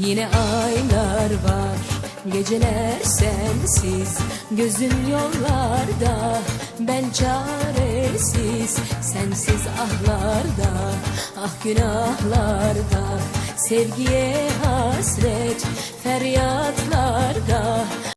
Yine aylar var Geceler sensiz. Gözüm yollarda Ben çaresiz. Sensiz ahlarda Ah günahlarda. Sevgiye hasret